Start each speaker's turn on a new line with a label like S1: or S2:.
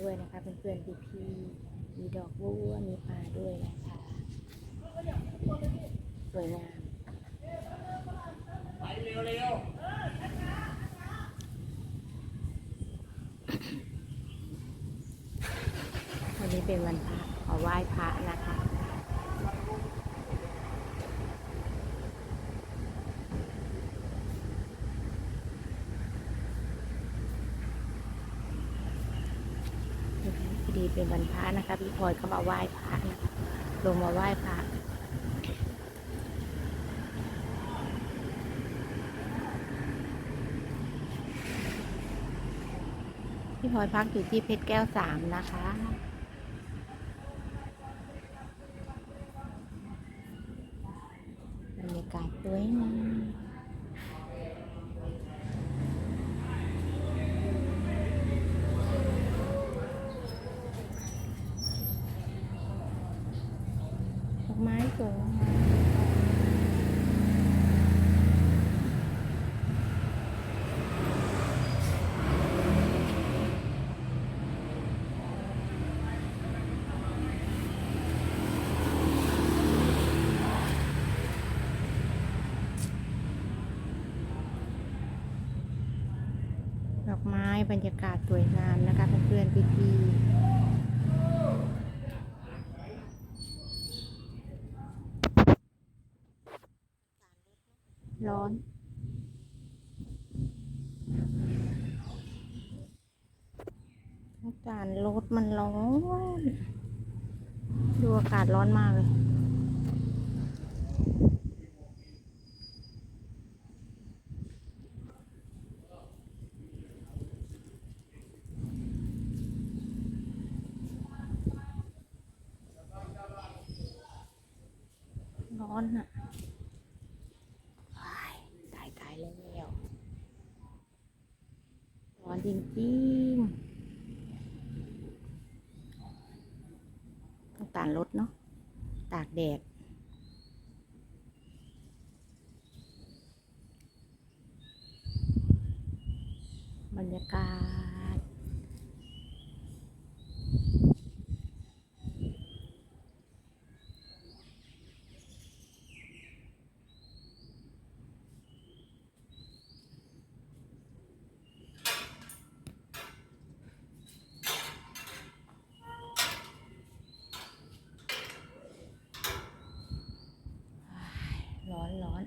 S1: ด้วยนะคะเพื่อนๆพี่ๆมีดอกบัวมีปลาด้วยนะคะ สวยงาม
S2: ไปเร็ว
S1: วันนี้เป็นวันพระขอไหว้พระนะคะ พอดีเป็นวันพระนะคะ พี่พลอยเขามาไหว้พระนะคะลงมาไหว้พระพี่พลอยพักอยู่ที่เพชรแก้วสามนะคะ บรรยากาศสวยงาม ไม้สวยงามดอกไม้บรรยากาศสวยงามนะคะเพื่อนๆพี่ๆ ร้อน อากาศรถมันร้อน ดูอากาศร้อนมากเลยร้อนอะว้ายตายตายแล้วร้อน จริงๆต้องตานรถเนาะ ตากแดด บรรยากาศ ร้อน